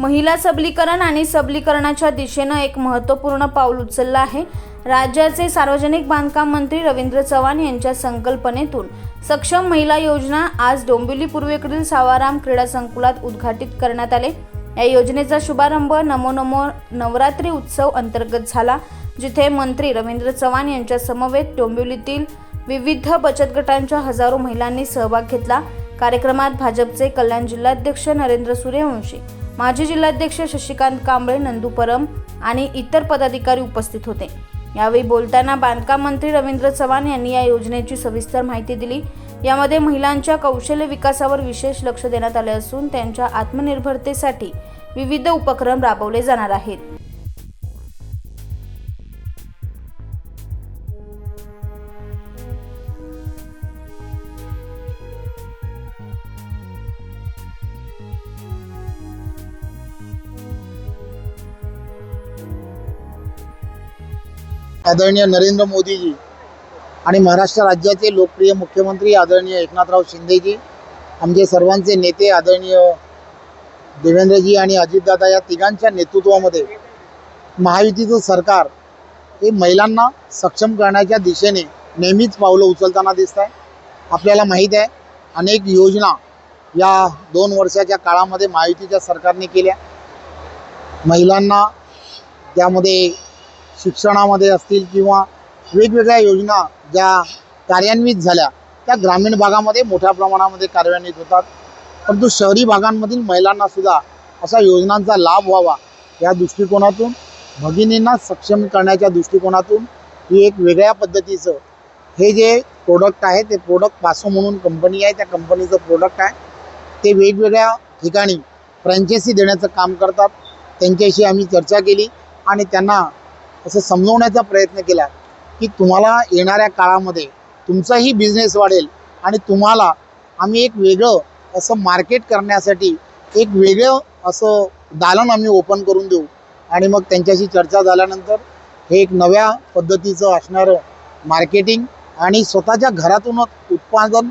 महिला सबलीकरण आणि सबलीकरणाच्या दिशेनं एक महत्त्वपूर्ण पाऊल उचललं आहे. राज्याचे सार्वजनिक बांधकाम मंत्री रवींद्र चव्हाण यांच्या संकल्पनेतून सक्षम महिला योजना आज डोंबिवली पूर्वेकडील सावाराम क्रीडा संकुलात उद्घाटित करण्यात आले. या योजनेचा शुभारंभ नमो नमो नवरात्री उत्सव अंतर्गत झाला जिथे मंत्री रवींद्र चव्हाण यांच्या समवेत डोंबिवलीतील विविध बचत गटांच्या हजारो महिलांनी सहभाग घेतला. कार्यक्रमात भाजपचे कल्याण जिल्हाध्यक्ष नरेंद्र सूर्यवंशी माजी जिल्हाध्यक्ष शशिकांत कांबळे नंदू परम आणि इतर पदाधिकारी उपस्थित होते. यावेळी बोलताना बांधकाम मंत्री रवींद्र चव्हाण यांनी या योजनेची सविस्तर माहिती दिली. यामध्ये महिलांच्या कौशल्य विकासावर विशेष लक्ष देण्यात आले असून त्यांच्या आत्मनिर्भरतेसाठी विविध उपक्रम राबवले जाणार आहेत. आदरणीय नरेंद्र मोदीजी आणि महाराष्ट्र राज्याचे लोकप्रिय मुख्यमंत्री आदरणीय एकनाथराव शिंदेजी आमचे सर्वांचे नेते आदरणीय देवेंद्रजी आणि अजितदादा या तिघांच्या नेतृत्वामध्ये महायुतीचं सरकार हे महिलांना सक्षम करण्याच्या दिशेने नेहमीच पावलं उचलताना दिसत आहे. आपल्याला माहीत आहे अनेक योजना या दोन वर्षाच्या काळामध्ये महायुतीच्या सरकारने केल्या. महिलांना त्यामध्ये शिक्षणामध्ये असतील किंवा वेगवेगळ्या योजना ज्या कार्यान्वित झाल्या त्या ग्रामीण भागामध्ये मोठ्या प्रमाणामध्ये कार्यान्वित होतात. परंतु शहरी भागांमधील महिलांनासुद्धा अशा योजनांचा लाभ व्हावा या दृष्टिकोनातून भगिनींना सक्षम करण्याच्या दृष्टिकोनातून ही एक वेगळ्या पद्धतीचं हे जे प्रोडक्ट आहे ते प्रोडक्ट पासो म्हणून कंपनी आहे त्या कंपनीचं प्रोडक्ट आहे. ते वेगवेगळ्या ठिकाणी फ्रँचायसी देण्याचं काम करतात. त्यांच्याशी आम्ही चर्चा केली आणि त्यांना असं समजवण्याचा प्रयत्न केला की तुम्हाला येणाऱ्या काळामध्ये तुमचाही बिझनेस वाढेल आणि तुम्हाला आम्ही एक वेगळं असं मार्केट करण्यासाठी एक वेगळं असं दालन आम्ही ओपन करून देऊ. आणि मग त्यांच्याशी चर्चा झाल्यानंतर हे एक नव्या पद्धतीचं असणारं मार्केटिंग आणि स्वतःच्या घरातूनच उत्पादन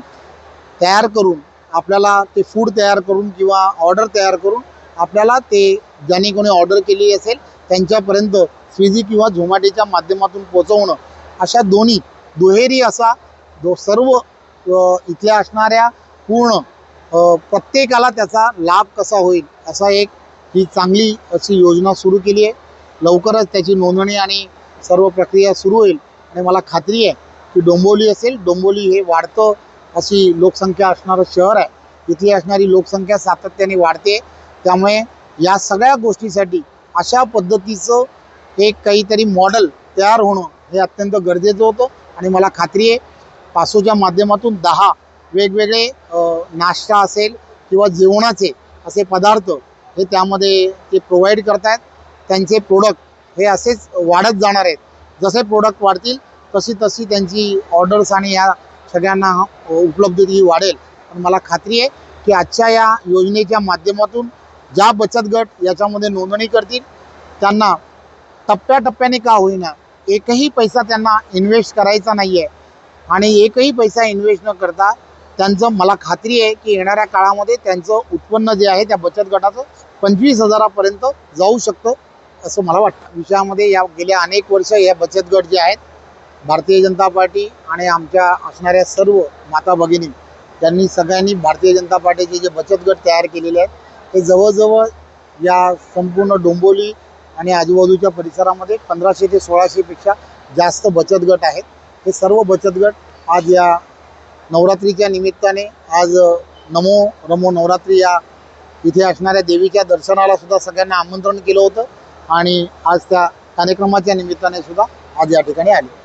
तयार करून आपल्याला ते फूड तयार करून किंवा ऑर्डर तयार करून आपल्याला ते ज्यांनी कोणी ऑर्डर केली असेल त्यांच्यापर्यंत स्विगी किंवा झोमॅटोच्या माध्यमातून पोचवणं अशा दोन्ही दुहेरी असा दो सर्व इथल्या असणाऱ्या पूर्ण प्रत्येकाला त्याचा लाभ कसा होईल असा एक ही चांगली अशी योजना सुरू केली आहे. लवकरच त्याची नोंदणी आणि सर्व प्रक्रिया सुरू होईल. आणि मला खात्री आहे की डोंबोली असेल डोंबोली हे वाढतं अशी लोकसंख्या असणारं शहर आहे. इथली असणारी लोकसंख्या सातत्याने वाढते. त्यामुळे या सगळ्या गोष्टीसाठी अशा पद्धतीचं एक काहीतरी मॉडेल तयार होणं हे अत्यंत गरजेचं होतं. आणि मला खात्री आहे पासोच्या माध्यमातून दहा वेगवेगळे नाश्ता असेल किंवा जेवणाचे असे पदार्थ हे त्यामध्ये ते प्रोव्हाइड करतायत. त्यांचे प्रोडक्ट हे असेच वाढत जाणार आहेत. जसे प्रोडक्ट वाढतील तशी तशी त्यांची ऑर्डर्स आणि या सगळ्यांना उपलब्धती वाढेल. पण मला खात्री आहे की आजच्या या योजनेच्या माध्यमातून ज्या बचत गट याच्यामध्ये नोंदणी करतील त्यांना टप्प्याटप्प्याने का होईना. एकही पैसा त्यांना इन्व्हेस्ट करायचा नाही आहे आणि एकही पैसा इन्व्हेस्ट न करता त्यांचं मला खात्री आहे की येणाऱ्या काळामध्ये त्यांचं उत्पन्न जे आहे त्या बचत गटाचं पंचवीस हजारापर्यंत जाऊ शकतं असं मला वाटतं. विषयामध्ये या गेल्या अनेक वर्ष या बचत गट जे आहेत भारतीय जनता पार्टी आणि आमच्या असणाऱ्या सर्व माता भगिनी त्यांनी सगळ्यांनी भारतीय जनता पार्टीचे जे बचत गट तयार केलेले आहेत ते जवळजवळ या संपूर्ण डोंबोली आणि आजूबाजूच्या परिसरामध्ये पंधराशे ते सोळाशेपेक्षा जास्त बचत गट आहेत. हे सर्व बचत गट आज या नवरात्रीच्या निमित्ताने आज नमो रमो नवरात्री या इथे असणाऱ्या देवीच्या दर्शनाला सुद्धा सगळ्यांना आमंत्रण केलं होतं आणि आज त्या कार्यक्रमाच्या निमित्ताने सुद्धा आज या ठिकाणी आले.